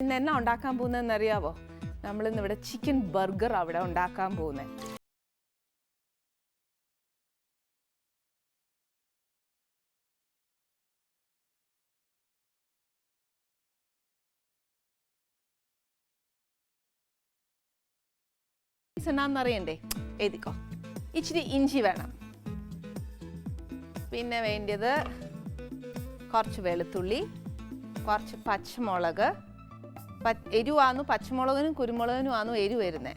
ഇന്ന് എന്നാ ഉണ്ടാക്കാൻ പോകുന്നതെന്ന് അറിയാവോ നമ്മൾ ഇന്ന് ഇവിടെ ചിക്കൻ ബർഗർ അവിടെ ഉണ്ടാക്കാൻ പോകുന്നത് എന്നാന്നറിയണ്ടേ എഴുതിക്കോ. ഇച്ചിരി ഇഞ്ചി വേണം. പിന്നെ വേണ്ടത് കുറച്ച് വെളുത്തുള്ളി കുറച്ച് പച്ചമുളക് എരിവാന്നു പച്ചമുളകിനും കുരുമുളകിനും ആന്നു എരിവ് വരുന്നത്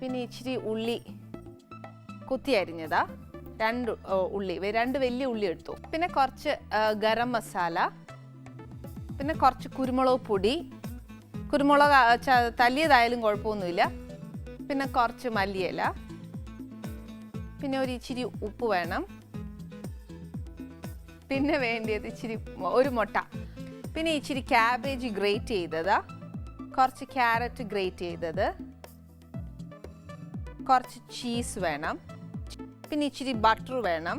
പിന്നെ ഇച്ചിരി ഉള്ളി കുത്തി അരിഞ്ഞതാ. രണ്ട് ഉള്ളി രണ്ട് വലിയ ഉള്ളി എടുത്തു. പിന്നെ കുറച്ച് ഗരം മസാല പിന്നെ കുറച്ച് കുരുമുളക് പൊടി. കുരുമുളക് തല്ലിയതായാലും കുഴപ്പമൊന്നുമില്ല. പിന്നെ കുറച്ച് മല്ലിയില. പിന്നെ ഒരു ഇച്ചിരി ഉപ്പ് വേണം. പിന്നെ വേണ്ടിയത് ഇച്ചിരി ഒരു മുട്ട. പിന്നെ ഇച്ചിരി ക്യാബേജ് ഗ്രേറ്റ് ചെയ്തതാ. കുറച്ച് ക്യാരറ്റ് ഗ്രേറ്റ് ചെയ്തത്. കുറച്ച് ചീസ് വേണം. പിന്നെ ഇച്ചിരി ബട്ടർ വേണം.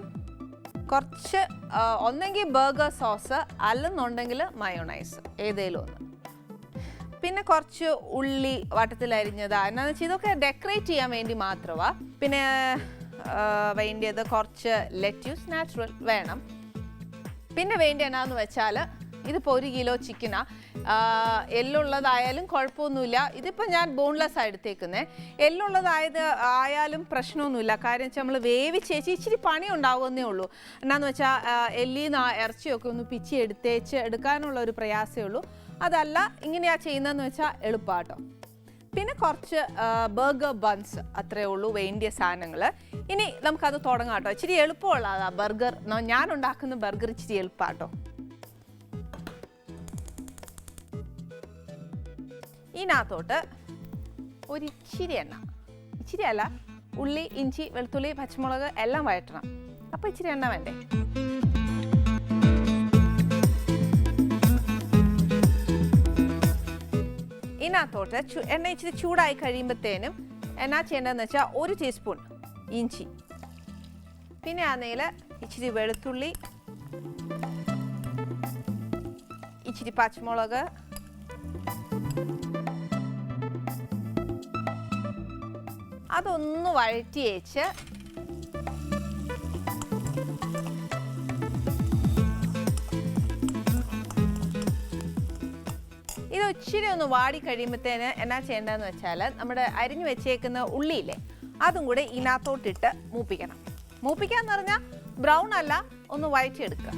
കുറച്ച് ഒന്നെങ്കിൽ ബർഗർ സോസ് അല്ലെന്നുണ്ടെങ്കിൽ മയോണൈസ് ഏതേലും ഒന്ന്. പിന്നെ കുറച്ച് ഉള്ളി വട്ടത്തിൽ അരിഞ്ഞതാ. എന്നാന്ന് വെച്ചാൽ ഇതൊക്കെ ഡെക്കറേറ്റ് ചെയ്യാൻ വേണ്ടി മാത്രമാ പിന്നെ വേണ്ടിയത് കുറച്ച് ലെറ്റ്യൂസ് നാച്ചുറൽ വേണം. പിന്നെ വേണ്ടി എന്നാന്ന് വെച്ചാൽ ഇതിപ്പോൾ ഒരു കിലോ ചിക്കനാ. എല്ലുള്ളതായാലും കുഴപ്പമൊന്നുമില്ല ഇതിപ്പോൾ ഞാൻ ബോൺലെസ് ആണ് എടുത്തേക്കുന്നത് എല്ലുള്ളതായത് ആയാലും പ്രശ്നമൊന്നുമില്ല. കാര്യം വെച്ചാൽ നമ്മൾ വേവിച്ചേച്ച് ഇച്ചിരി പണി ഉണ്ടാവുമെന്നേ ഉള്ളൂ. എന്നാന്ന് വെച്ചാൽ എല്ലിന്ന് ആ ഇറച്ചിയൊക്കെ ഒന്ന് പിച്ചി എടുത്തേച്ച് എടുക്കാനുള്ള ഒരു പ്രയാസമേ ഉള്ളൂ. അതല്ല ഇങ്ങനെയാ ചെയ്യുന്നതെന്ന് വെച്ചാൽ എളുപ്പാട്ടോ. പിന്നെ കുറച്ച് ബർഗർ ബൺസ് അത്രേ ഉള്ളൂ വേണ്ടിയ സാധനങ്ങൾ ഇനി നമുക്കത് തുടങ്ങാം കേട്ടോ ഇച്ചിരി എളുപ്പമുള്ളതാ ബർഗർ. ഞാൻ ഉണ്ടാക്കുന്ന ബർഗർ ഇച്ചിരി എളുപ്പാട്ടോ. ഇതിനകത്തോട്ട് ഒരു ഇച്ചിരി എണ്ണ. ഇച്ചിരി അല്ല ഉള്ളി ഇഞ്ചി വെളുത്തുള്ളി പച്ചമുളക് എല്ലാം വഴറ്റണം. അപ്പോൾ ഇച്ചിരി എണ്ണ വേണ്ടേ? ഇതിനകത്തോട്ട് എണ്ണ ഇച്ചിരി ചൂടായി കഴിയുമ്പോഴത്തേനും എന്നാ ചെയ്യേണ്ടതെന്ന് വെച്ചാൽ ഒരു ടീസ്പൂൺ ഇഞ്ചി. പിന്നെ ആണെങ്കിൽ ഇച്ചിരി വെളുത്തുള്ളി ഇച്ചിരി പച്ചമുളക് അതൊന്ന് വഴറ്റി വെച്ച് ഇത് ഇച്ചിരി ഒന്ന് വാടി എന്നാ ചെയ്യേണ്ടതെന്ന് വെച്ചാൽ നമ്മുടെ അരിഞ്ഞു വെച്ചേക്കുന്ന ഉള്ളിയില്ലേ അതും കൂടെ ഇതിനകത്തോട്ടിട്ട് മൂപ്പിക്കണം. മൂപ്പിക്കാന്ന് പറഞ്ഞാൽ ബ്രൗൺ അല്ല ഒന്ന് വഴറ്റിയെടുക്കുക.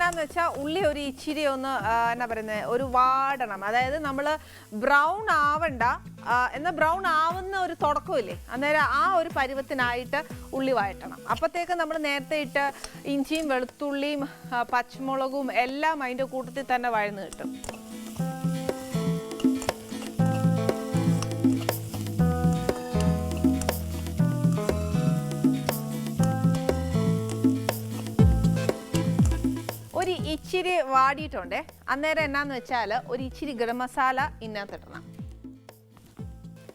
എന്നാന്ന് വെച്ചാൽ ഉള്ളി ഒരു ഇച്ചിരി ഒന്ന് എന്നാ പറയുന്നത് ഒരു വാടണം. അതായത് നമ്മൾ ബ്രൗൺ ആവണ്ട എന്നാൽ ബ്രൗൺ ആവുന്ന ഒരു തുടക്കമില്ലേ? അന്നേരം ആ ഒരു പരുവത്തിനായിട്ട് ഉള്ളി വഴറ്റണം. അപ്പോഴത്തേക്ക് നമ്മൾ നേരത്തെ ഇട്ട് ഇഞ്ചിയും വെളുത്തുള്ളിയും പച്ചമുളകും എല്ലാം അതിന്റെ കൂട്ടത്തിൽ തന്നെ വഴന്ന് കിട്ടും. ഒരു ഇച്ചിരി വാടിയിട്ടുണ്ടേ. അന്നേരം എന്നാന്ന് വെച്ചാൽ ഒരു ഇച്ചിരി ഗരം മസാല ഇതിനകത്ത് ഇടണം.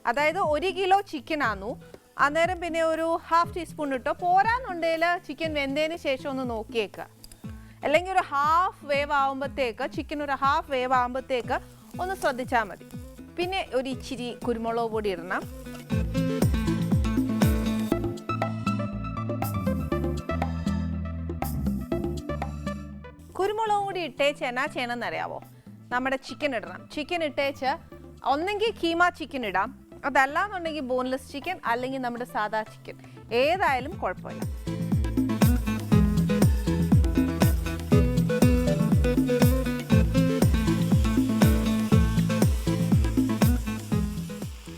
അതായത് ഒരു കിലോ ചിക്കൻ ആന്നു. അന്നേരം പിന്നെ ഒരു ഹാഫ് ടീസ്പൂൺ ഇട്ടോ പോരാന്നുണ്ടെങ്കിൽ ചിക്കൻ വെന്തതിന് ശേഷം ഒന്ന് നോക്കിയേക്കുക അല്ലെങ്കിൽ ഒരു ഹാഫ് വേവ് ആകുമ്പോഴത്തേക്ക് ചിക്കൻ ഒരു ഹാഫ് വേവ് ആകുമ്പോഴത്തേക്ക് ഒന്ന് ശ്രദ്ധിച്ചാൽ മതി. പിന്നെ ഒരു ഇച്ചിരി കുരുമുളക് പൊടി ഇടണം. കുരുമുളകും കൂടി ഇട്ടേച്ച് എന്നാ ചെയ്യണമെന്ന് അറിയാവോ നമ്മുടെ ചിക്കൻ ഇടണം. ചിക്കൻ ഇട്ടേച്ച് ഒന്നെങ്കിൽ കീമ ചിക്കൻ ഇടാം. അതല്ല എന്നുണ്ടെങ്കിൽ ബോൺലെസ് ചിക്കൻ അല്ലെങ്കിൽ നമ്മുടെ സാദാ ചിക്കൻ ഏതായാലും കുഴപ്പമില്ല.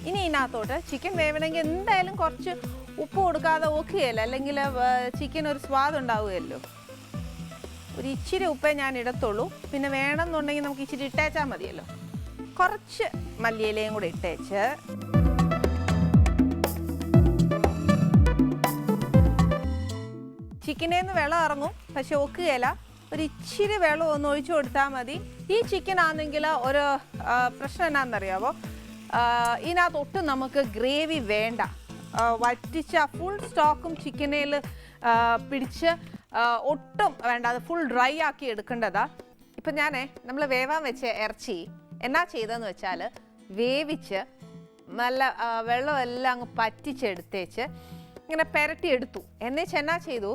ഇനി ഇതിനകത്തോട്ട് ചിക്കൻ വേവണമെങ്കിൽ എന്തായാലും കുറച്ച് ഉപ്പ് കൊടുക്കാതെ ഓക്കുകയല്ല? അല്ലെങ്കിൽ ചിക്കൻ ഒരു സ്വാദ് ഉണ്ടാവുകയല്ലോ? ഒരു ഇച്ചിരി ഉപ്പേ ഞാൻ ഇടത്തുള്ളൂ. പിന്നെ വേണമെന്നുണ്ടെങ്കിൽ നമുക്ക് ഇച്ചിരി ഇട്ടേച്ചാൽ മതിയല്ലോ. കുറച്ച് മല്ലിയിലയും കൂടെ ഇട്ടേച്ച്. ചിക്കനിൽ നിന്ന് വെള്ളം ഇറങ്ങും. പക്ഷെ ഒക്കുകയില്ല ഒരു ഇച്ചിരി വെള്ളം ഒന്ന് ഒഴിച്ചു കൊടുത്താൽ മതി. ഈ ചിക്കൻ ആണെങ്കിൽ ഒരു പ്രശ്നം എന്നാണെന്നറിയാമോ ഇതിനകത്ത് ഒട്ടും നമുക്ക് ഗ്രേവി വേണ്ട. വറ്റിച്ച ഫുൾ സ്റ്റോക്കും ചിക്കനേൽ പിടിച്ച് ഒട്ടും വേണ്ട അത് ഫുൾ ഡ്രൈ ആക്കി എടുക്കേണ്ടതാ. ഇപ്പം ഞാനേ നമ്മൾ വേവാൻ വെച്ച ഇറച്ചി എന്നാ ചെയ്തതെന്ന് വെച്ചാൽ വേവിച്ച് നല്ല വെള്ളമെല്ലാം അങ്ങ് പറ്റിച്ചെടുത്തേച്ച് ഇങ്ങനെ പെരട്ടി എടുത്തു. എന്നേച്ച് എന്നാ ചെയ്തു?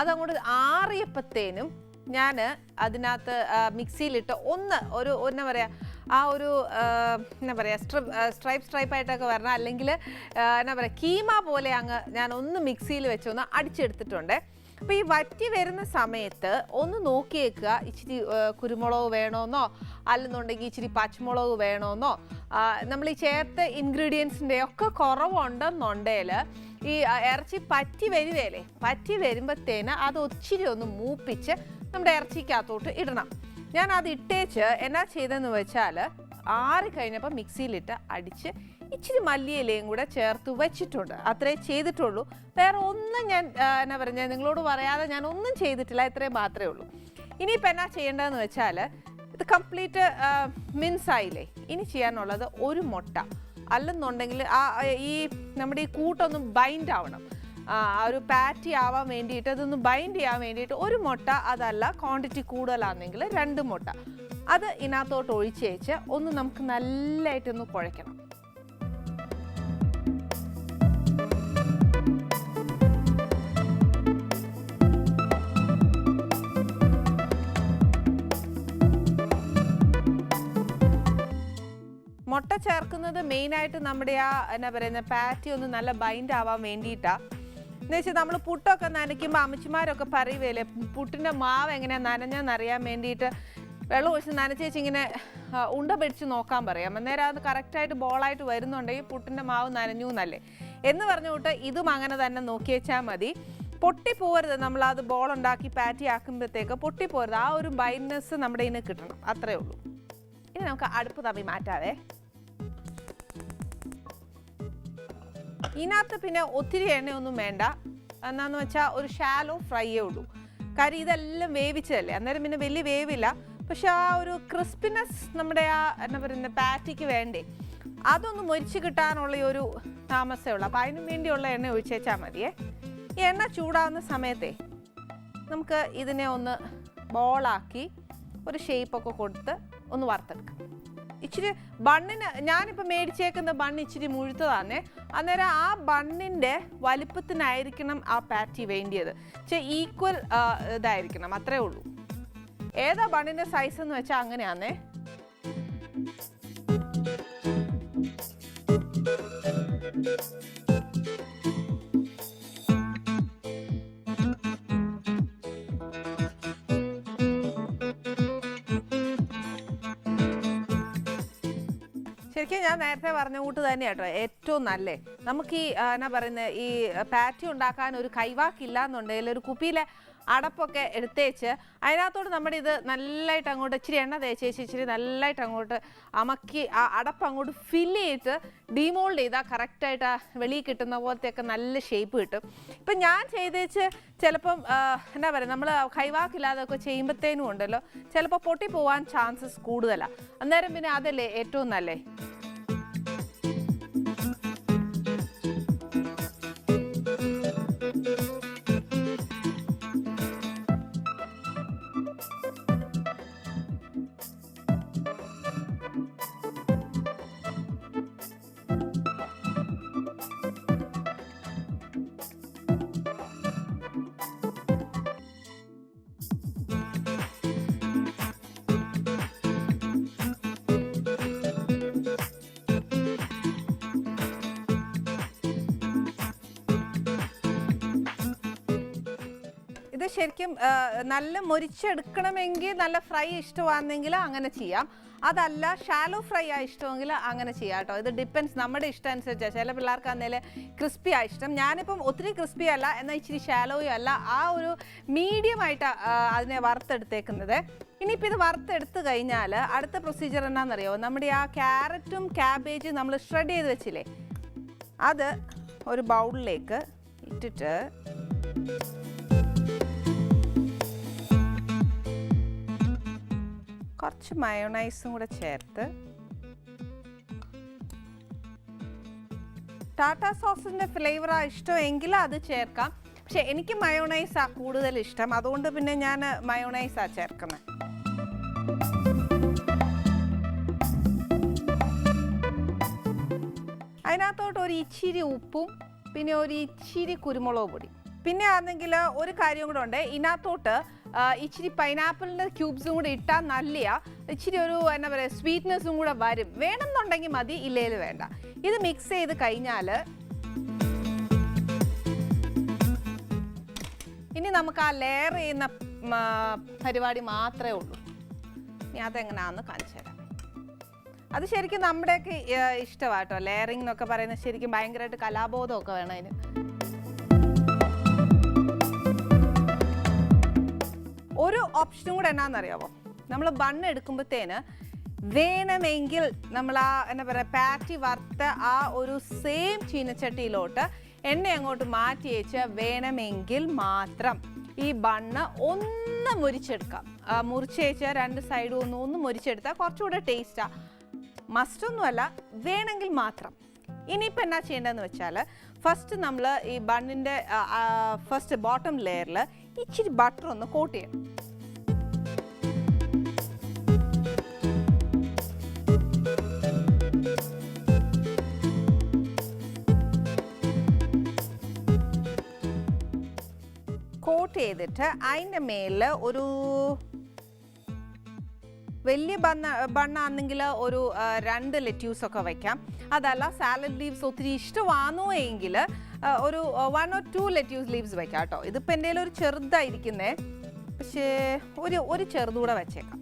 അതങ്ങോട്ട് ആറിയപ്പത്തേനും ഞാൻ അതിനകത്ത് മിക്സിയിലിട്ട് ഒന്ന് ഒരു എന്നാ പറയുക ആ ഒരു എന്നാ പറയുക സ്ട്രിപ്പ് സ്ട്രൈപ്പ് സ്ട്രൈപ്പായിട്ടൊക്കെ വരണം അല്ലെങ്കിൽ എന്നാ പറയുക കീമ പോലെ അങ്ങ് ഞാൻ ഒന്ന് മിക്സിയിൽ വെച്ചൊന്ന് അടിച്ചെടുത്തിട്ടുണ്ട്. അപ്പോൾ ഈ വറ്റി വരുന്ന സമയത്ത് ഒന്ന് നോക്കിയേക്കുക. ഇച്ചിരി കുരുമുളക് വേണമെന്നോ അല്ലെന്നുണ്ടെങ്കിൽ ഇച്ചിരി പച്ചമുളക് വേണമെന്നോ നമ്മൾ ഈ ചേർത്ത ഇൻഗ്രീഡിയൻസിന്റെ ഒക്കെ കുറവുണ്ടെന്നുണ്ടെങ്കിൽ ഈ ഇറച്ചി പറ്റി വരുവേലേ പറ്റി വരുമ്പോഴത്തേന് അത് ഒച്ചിരി ഒന്ന് മൂപ്പിച്ച് നമ്മുടെ ഇറച്ചിക്കകത്തോട്ട് ഇടണം. ഞാൻ അത് ഇട്ടേച്ച് എന്നാ ചെയ്തെന്ന് വെച്ചാൽ ആറി കഴിഞ്ഞപ്പോൾ മിക്സിയിലിട്ട് അടിച്ച് ഇച്ചിരി മല്ലിയിലയും കൂടെ ചേർത്ത് വെച്ചിട്ടുണ്ട്. അത്രേ ചെയ്തിട്ടുള്ളൂ. വേറെ ഒന്നും ഞാൻ എന്നാ പറഞ്ഞാൽ നിങ്ങളോട് പറയാതെ ഞാൻ ഒന്നും ചെയ്തിട്ടില്ല. ഇത്രയും മാത്രമേ ഉള്ളൂ. ഇനിയിപ്പോൾ എന്നാ ചെയ്യേണ്ടതെന്ന് വെച്ചാൽ ഇത് കംപ്ലീറ്റ് മിൻസായില്ലേ? ഇനി ചെയ്യാനുള്ളത് ഒരു മുട്ട. അല്ലെന്നുണ്ടെങ്കിൽ ആ ഈ നമ്മുടെ ഈ കൂട്ടൊന്നും ബൈൻഡ് ആവണം. ആ ഒരു പാറ്റി ആവാൻ വേണ്ടിയിട്ട് അതൊന്ന് ബൈൻഡ് ചെയ്യാൻ വേണ്ടിയിട്ട് ഒരു മുട്ട അതല്ല ക്വാണ്ടിറ്റി കൂടുതലാണെങ്കിൽ രണ്ട് മുട്ട. അത് ഇതിനകത്തോട്ട് ഒഴിച്ചേച്ച് ഒന്ന് നമുക്ക് നല്ലതായിട്ടൊന്ന് കുഴയ്ക്കണം. മുട്ട ചേർക്കുന്നത് മെയിനായിട്ട് നമ്മുടെ ആ എന്നാ പറയുന്ന പാറ്റി ഒന്ന് നല്ല ബൈൻഡ് ആവാൻ വേണ്ടിയിട്ടാണ് എന്ന് വെച്ചാൽ നമ്മൾ പുട്ടൊക്കെ നനയ്ക്കുമ്പോൾ അമ്മച്ചിമാരൊക്കെ പറയുകയല്ലേ പുട്ടിന്റെ മാവ് എങ്ങനെയാണ് നനഞ്ഞെന്നറിയാൻ വേണ്ടിയിട്ട് വെള്ളം ഒഴിച്ച് നനച്ചേച്ച് ഇങ്ങനെ ഉണ്ട പിടിച്ച് നോക്കാൻ പറയാം. അന്നേരം അത് കറക്റ്റായിട്ട് ബോളായിട്ട് വരുന്നുണ്ടെങ്കിൽ പുട്ടിന്റെ മാവ് നനഞ്ഞു എന്നല്ലേ. എന്ന് പറഞ്ഞുകൊണ്ട് ഇതും അങ്ങനെ തന്നെ നോക്കി വെച്ചാൽ മതി. പൊട്ടിപ്പോരുത് നമ്മൾ അത് ബോൾ ഉണ്ടാക്കി പാറ്റി ആക്കുമ്പോഴത്തേക്ക് പൊട്ടിപ്പോരുത് ആ ഒരു ബൈൻഡ്നെസ് നമ്മുടെ ഇതിന് കിട്ടണം. അത്രേ ഉള്ളൂ. ഇനി നമുക്ക് അടുപ്പ് തമ്മി മാറ്റാവേ. ഇതിനകത്ത് പിന്നെ ഒത്തിരി എണ്ണയൊന്നും വേണ്ട. എന്നാന്ന് വെച്ചാൽ ഒരു ഷാലോ ഫ്രൈയേ ഉള്ളൂ. കാര്യം ഇതെല്ലാം വേവിച്ചതല്ലേ? അന്നേരം പിന്നെ വലിയ വേവില്ല. പക്ഷെ ആ ഒരു ക്രിസ്പിനെസ് നമ്മുടെ ആ എന്താ പറയുന്ന പാറ്റിക്ക് വേണ്ടേ? അതൊന്ന് മൊരിച്ച് കിട്ടാനുള്ള ഒരു താമസമേ ഉള്ളൂ. അപ്പോൾ അതിനു വേണ്ടിയുള്ള എണ്ണ ഒഴിച്ചേച്ചാൽ മതിയേ. ഈ എണ്ണ ചൂടാവുന്ന സമയത്തെ നമുക്ക് ഇതിനെ ഒന്ന് ബോളാക്കി ഒരു ഷേപ്പൊക്കെ കൊടുത്ത് ഒന്ന് വറുത്തെടുക്കാം. ഇച്ചിരി ബണ്ണിന് ഞാനിപ്പോൾ മേടിച്ചേക്കുന്ന ബണ്ണ് ഇച്ചിരി മുഴുത്തതാണ് അന്നേരം ആ ബണ്ണിന്റെ വലിപ്പത്തിനായിരിക്കണം ആ പാറ്റി വേണ്ടിയത്. പക്ഷേ ഈക്വൽ ഇതായിരിക്കണം അത്രേ ഉള്ളൂ. ഏതാ ബണ്ണിന്റെ സൈസ് എന്ന് വെച്ചാൽ അങ്ങനെയാന്നേ? ശരിക്കും ഞാൻ നേരത്തെ പറഞ്ഞ കൂട്ട് തന്നെ കേട്ടോ ഏറ്റവും നല്ലേ. നമുക്ക് ഈ എന്നാ പറയുന്നത് ഈ പാറ്റി ഉണ്ടാക്കാൻ ഒരു കൈവാക്കില്ല എന്നുണ്ടെങ്കിൽ ഒരു കുപ്പിയിലെ അടപ്പൊക്കെ എടുത്തേച്ച് അതിനകത്തോട് നമ്മുടെ ഇത് നല്ലതായിട്ട് അങ്ങോട്ട് ഇച്ചിരി എണ്ണ തേച്ചേച്ച് ഇച്ചിരി നല്ലതായിട്ട് അങ്ങോട്ട് അമക്കി ആ അടപ്പ് അങ്ങോട്ട് ഫില്ല് ചെയ്തിട്ട് ഡീമോൾഡ് ചെയ്താൽ കറക്റ്റായിട്ട് ആ വെളിയിൽ കിട്ടുന്ന പോലത്തെയൊക്കെ നല്ല ഷേപ്പ് കിട്ടും. ഇപ്പം ഞാൻ ചെയ്തേച്ച് ചിലപ്പം എന്താ പറയുക നമ്മൾ കൈവാക്കില്ലാതൊക്കെ ചെയ്യുമ്പോഴത്തേനും ഉണ്ടല്ലോ ചിലപ്പോൾ പൊട്ടി പോവാൻ ചാൻസസ് കൂടുതലാണ് അന്നേരം പിന്നെ അതല്ലേ ഏറ്റവും നല്ലേ? ശരിക്കും നല്ല മൊരിച്ചെടുക്കണമെങ്കിൽ നല്ല ഫ്രൈ ഇഷ്ടമാണെങ്കിൽ അങ്ങനെ ചെയ്യാം. അതല്ല ഷാലോ ഫ്രൈ ആ ഇഷ്ടമെങ്കിൽ അങ്ങനെ ചെയ്യാം കേട്ടോ. ഇത് ഡിപ്പെൻസ് നമ്മുടെ ഇഷ്ടം അനുസരിച്ചാണ് ചില പിള്ളേർക്ക് അന്നേൽ ക്രിസ്പി ആ ഇഷ്ടം. ഞാനിപ്പം ഒത്തിരി ക്രിസ്പി അല്ല എന്നാൽ ഇച്ചിരി ഷാലോയും അല്ല. ആ ഒരു മീഡിയം ആയിട്ടാണ് അതിനെ വറുത്തെടുത്തേക്കുന്നത്. ഇനിയിപ്പോൾ ഇത് വറുത്തെടുത്ത് കഴിഞ്ഞാൽ അടുത്ത പ്രൊസീജിയർ എന്നാണെന്നറിയോ നമ്മുടെ ആ ക്യാരറ്റും ക്യാബേജും നമ്മൾ ഷ്രെഡ് ചെയ്ത് വെച്ചില്ലേ? അത് ഒരു ബൗളിലേക്ക് ഇട്ടിട്ട് കുറച്ച് മയോണൈസും കൂടെ ചേർത്ത് ടാറ്റ സോസിന്റെ ഫ്ലേവറാണ് ഇഷ്ടമെങ്കിൽ അത് ചേർക്കാം. പക്ഷെ എനിക്ക് മയോണൈസാണ് കൂടുതൽ ഇഷ്ടം. അതുകൊണ്ട് പിന്നെ ഞാൻ മയോണൈസാണ് ചേർക്കുന്നത് അതിനകത്തോട്ട് ഒരു ഇച്ചിരി ഉപ്പും പിന്നെ ഒരു ഇച്ചിരി കുരുമുളക് പൊടി. പിന്നെ ആണെങ്കിൽ ഒരു കാര്യം കൂടെ ഉണ്ട്. ഇതിനകത്തോട്ട് ഇച്ചിരി പൈനാപ്പിളിന്റെ ക്യൂബ്സും കൂടെ ഇട്ടാൽ നല്ല ഇച്ചിരി ഒരു എന്താ പറയുക സ്വീറ്റ്നെസ്സും കൂടെ വരും. വേണമെന്നുണ്ടെങ്കിൽ മതി ഇല്ലേൽ വേണ്ട. ഇത് മിക്സ് ചെയ്ത് കഴിഞ്ഞാൽ ഇനി നമുക്ക് ആ ലെയർ ചെയ്യുന്ന പരിപാടി മാത്രമേ ഉള്ളൂ. ഇനി അതെങ്ങനെയാണെന്ന് കാണിച്ചു തരാം. അത് ശരിക്കും നമ്മുടെയൊക്കെ ഇഷ്ടമാട്ടോ ലെയറിംഗ് എന്നൊക്കെ പറയുന്നത് ശരിക്കും ഭയങ്കരമായിട്ട് കലാബോധമൊക്കെ വേണം അതിന്. ഒരു ഓപ്ഷനും കൂടെ എന്നാണെന്നറിയാമോ നമ്മൾ ബണ്ണ് എടുക്കുമ്പോഴത്തേന് വേണമെങ്കിൽ നമ്മൾ ആ എന്താ പറയുക പാറ്റി വറുത്ത ആ ഒരു സെയിം ചീനച്ചട്ടിയിലോട്ട് എണ്ണ അങ്ങോട്ട് മാറ്റി വെച്ച് വേണമെങ്കിൽ മാത്രം ഈ ബണ്ണ് ഒന്ന് മുരിച്ചെടുക്കാം. ആ, മുറിച്ച് വെച്ച് രണ്ട് സൈഡും ഒന്ന് ഒന്ന് മുരിച്ചെടുത്താൽ കുറച്ചുകൂടെ ടേസ്റ്റാണ് മസ്റ്റൊന്നുമല്ല വേണമെങ്കിൽ മാത്രം. ഇനിയിപ്പോൾ എന്നാ ചെയ്യേണ്ടതെന്ന് വെച്ചാൽ ഫസ്റ്റ് നമ്മൾ ഈ ബണ്ണിന്റെ ഫസ്റ്റ് ബോട്ടം ലെയറിൽ ഇച്ചിരി ബട്ടർ ഒന്ന് കോട്ട് ചെയ്യണം. ചെയ്തിട്ട് അതിന്റെ മേലിൽ ഒരു വലിയ ബണ്ണ ബണ്ണാണെങ്കിൽ ഒരു രണ്ട് ലെറ്റ്യൂസ് ഒക്കെ വയ്ക്കാം അതല്ല സാലഡ് ലീവ്സ് ഒത്തിരി ഇഷ്ടമാണോ എങ്കിൽ ഒരു one or two lettuce leaves വയ്ക്കാം കേട്ടോ. ഇതിപ്പോൾ എന്റെ ഒരു ചെറുതായിരിക്കുന്നേ. പക്ഷേ ഒരു ഒരു ചെറുതൂടെ വെച്ചേക്കാം.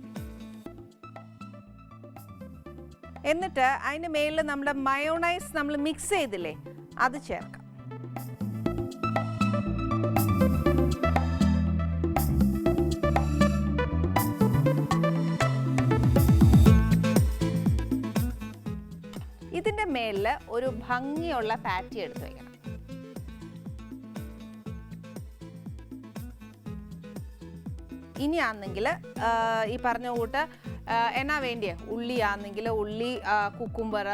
എന്നിട്ട് അതിന്റെ മേലിൽ നമ്മുടെ മയോണൈസ് നമ്മൾ മിക്സ് ചെയ്തില്ലേ അത് ചേർക്കാം. മേലിൽ ഒരു ഭംഗിയുള്ള പാറ്റി എടുത്ത് വയ്ക്കണം ഇനിയാണെങ്കിൽ ഈ പറഞ്ഞ കൂട്ട് എന്നാ വേണ്ടിയേ? ഉള്ളിയാണെങ്കിൽ ഉള്ളി കുക്കുംബർ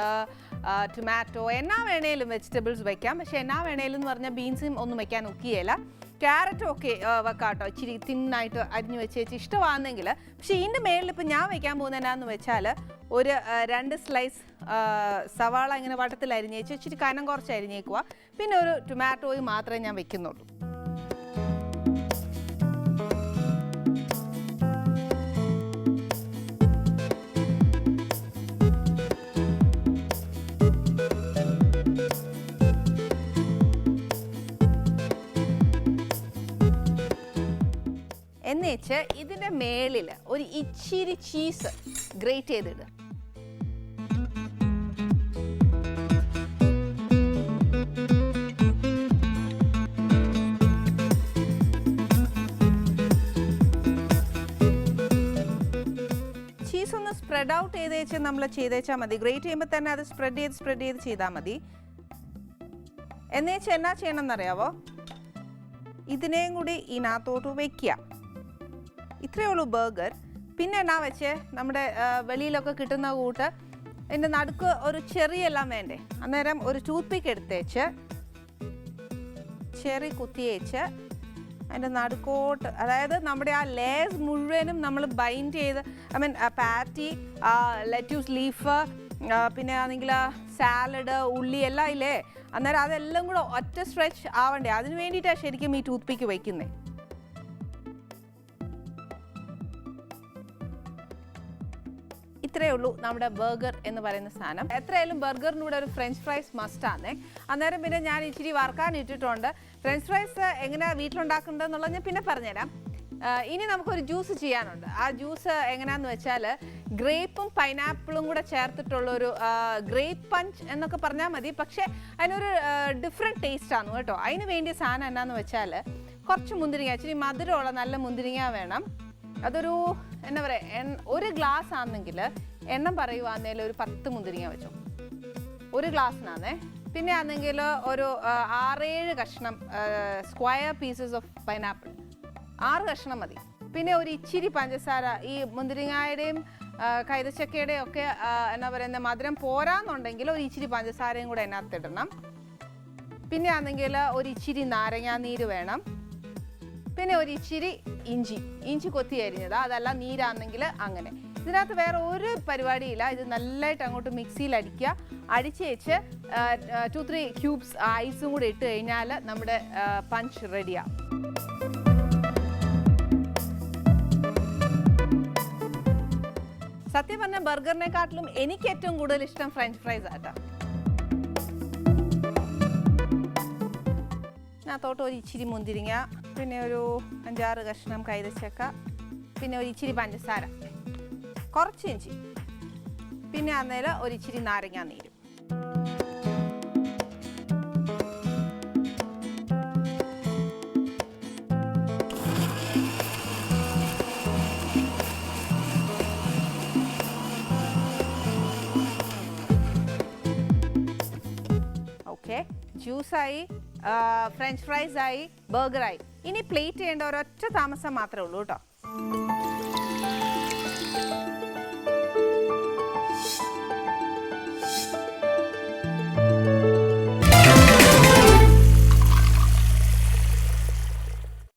ടൊമാറ്റോ എന്നാ വേണേലും വെജിറ്റബിൾസ് വെക്കാം. പക്ഷെ എന്നാ വേണേലും എന്ന് പറഞ്ഞാൽ ബീൻസും ഒന്നും വെക്കാൻ ഒക്കുകയില്ല. ക്യാരറ്റും ഒക്കെ വെക്കാം കേട്ടോ ഇച്ചിരി തിന്നായിട്ട് അരിഞ്ഞു വെച്ച് വെച്ച് ഇഷ്ടമാണെങ്കിൽ പക്ഷേ ഇതിന്റെ മേളിൽ ഇപ്പം ഞാൻ വയ്ക്കാൻ പോകുന്ന എന്നാന്ന് വെച്ചാൽ ഒരു രണ്ട് സ്ലൈസ് സവാള ഇങ്ങനെ വട്ടത്തിൽ അരിഞ്ഞേച്ച് ഇച്ചിരി കനം കുറച്ച് അരിഞ്ഞേക്കുക പിന്നെ ഒരു ടൊമാറ്റോയും മാത്രമേ ഞാൻ വെക്കുന്നുള്ളൂ. എന്നുവെച്ച് ഇതിന്റെ മേളിൽ ഒരു ഇച്ചിരി ചീസ് ഗ്രേറ്റ് ചെയ്തിടുക സ്പ്രെഡ് ഔട്ട് ചെയ്ത് വെച്ച് നമ്മൾ ചെയ്തേച്ചാൽ മതി. ഗ്രേറ്റ് ചെയ്യുമ്പോൾ തന്നെ അത് സ്പ്രെഡ് ചെയ്ത് സ്പ്രെഡ് ചെയ്ത് ചെയ്താൽ മതി. എന്നുവെച്ചാൽ എന്നാ ചെയ്യണമെന്നറിയാവോ ഇതിനെയും കൂടി ഇതിനകത്തോട്ട് വെക്കുക ഇത്രയേ ഉള്ളൂ ബർഗർ. പിന്നെ എന്നാ വെച്ച്? നമ്മുടെ വെളിയിലൊക്കെ കിട്ടുന്ന കൂട്ട് അതിന്റെ നടുക്ക് ഒരു ചെറിയെല്ലാം വേണ്ടേ? അന്നേരം ഒരു ടൂത്ത് പിക്ക് എടുത്തേച്ച് ചെറി കുത്തിയേച്ച് അതിന്റെ നടുക്കോട്ട് അതായത് നമ്മുടെ ആ ലേസ് മുഴുവനും നമ്മൾ ബൈൻഡ് ചെയ്ത് I mean patty lettuce leaf പിന്നെ ആണെങ്കിൽ സാലഡ് ഉള്ളി എല്ലാം ഇല്ലേ? അന്നേരം അതെല്ലാം കൂടെ ഒറ്റ സ്ട്രെച്ച് ആവണ്ടേ? അതിന് വേണ്ടിയിട്ടാണ് ശരിക്കും ഈ ടൂത്ത് പിക്ക് വയ്ക്കുന്നത് ഇത്രയേ ഉള്ളൂ നമ്മുടെ ബർഗർ എന്ന് പറയുന്ന സാധനം. എത്രയായാലും ബർഗറിന്റെ ഒരു ഫ്രഞ്ച് ഫ്രൈസ് മസ്റ്റാണ് അന്നേരം പിന്നെ ഞാൻ ഇച്ചിരി വറുക്കാൻ ഇട്ടിട്ടുണ്ട്. ഫ്രഞ്ച് ഫ്രൈസ് എങ്ങനെയാണ് വീട്ടിലുണ്ടാക്കേണ്ടതെന്നുള്ളത് ഞാൻ പിന്നെ പറഞ്ഞുതരാം. ഇനി നമുക്കൊരു ജ്യൂസ് ചെയ്യാനുണ്ട്. ആ ജ്യൂസ് എങ്ങനെയാന്ന് വെച്ചാൽ ഗ്രേപ്പും പൈനാപ്പിളും കൂടെ ചേർത്തിട്ടുള്ളൊരു ഗ്രേപ്പ് പഞ്ച് എന്നൊക്കെ പറഞ്ഞാൽ മതി. പക്ഷേ അതിനൊരു ഡിഫറെന്റ് ടേസ്റ്റാണ് കേട്ടോ. അതിന് വേണ്ടിയ സാധനം എന്നാന്ന് വെച്ചാൽ കുറച്ച് മുന്തിരിങ്ങ ഇച്ചിരി മധുരമുള്ള നല്ല മുന്തിരിങ്ങ വേണം. അതൊരു എന്താ പറയാ ഒരു ഗ്ലാസ് ആണെങ്കിൽ എണ്ണം പറയുവാന്നേൽ ഒരു പത്ത് മുന്തിരിങ്ങ വെച്ചു. ഒരു ഗ്ലാസ്സിനാന്നേ പിന്നെ ആണെങ്കിൽ ഒരു ആറേഴ് കഷ്ണം സ്ക്വയർ പീസസ് ഓഫ് പൈനാപ്പിൾ ആറ് കഷ്ണം മതി. പിന്നെ ഒരു ഇച്ചിരി പഞ്ചസാര ഈ മുന്തിരിങ്ങായുടെയും കൈതച്ചക്കയുടെയും ഒക്കെ എന്നാ പറയുന്നത് മധുരം പോരാന്നുണ്ടെങ്കിൽ ഒരു ഇച്ചിരി പഞ്ചസാരയും കൂടെ അതിനകത്ത് ഇടണം പിന്നെ ആണെങ്കിൽ ഒരു ഇച്ചിരി നാരങ്ങാനീര് വേണം. പിന്നെ ഒരു ഇച്ചിരി ഇഞ്ചി. ഇഞ്ചി കൊത്തി അരിഞ്ഞത്. അതല്ല നീരാണെങ്കിൽ അങ്ങനെ. ഇതിനകത്ത് വേറെ ഒരു പരിപാടിയില്ല. ഇത് നല്ലതായിട്ട് അങ്ങോട്ട് മിക്സിയിൽ അടിക്കുക. അടിച്ച് വെച്ച് ടു ത്രീ ക്യൂബ്സ് ഐസും കൂടെ ഇട്ട് കഴിഞ്ഞാൽ നമ്മുടെ പഞ്ച് റെഡിയാണ് സത്യം പറഞ്ഞ ബർഗറിനെക്കാട്ടിലും എനിക്ക് ഏറ്റവും കൂടുതൽ ഇഷ്ടം ഫ്രഞ്ച് ഫ്രൈസ് ആട്ടോ. തോട്ടം ഒരു ഇച്ചിരി മുന്തിരിങ്ങ പിന്നെ ഒരു അഞ്ചാറ് കഷ്ണം കൈതച്ചക്ക പിന്നെ ഒരു ഇച്ചിരി പഞ്ചസാര. കുറച്ച് ഇഞ്ചി. പിന്നെ അന്നേരം ഒരു ഇച്ചിരി നാരങ്ങ നീരും. ജ്യൂസായി ഫ്രഞ്ച് ഫ്രൈസ് ആയി ബർഗറായി ഇനി പ്ലേറ്റ് ചെയ്യേണ്ട ഒരൊറ്റ താമസം മാത്രമേ ഉള്ളൂ കേട്ടോ.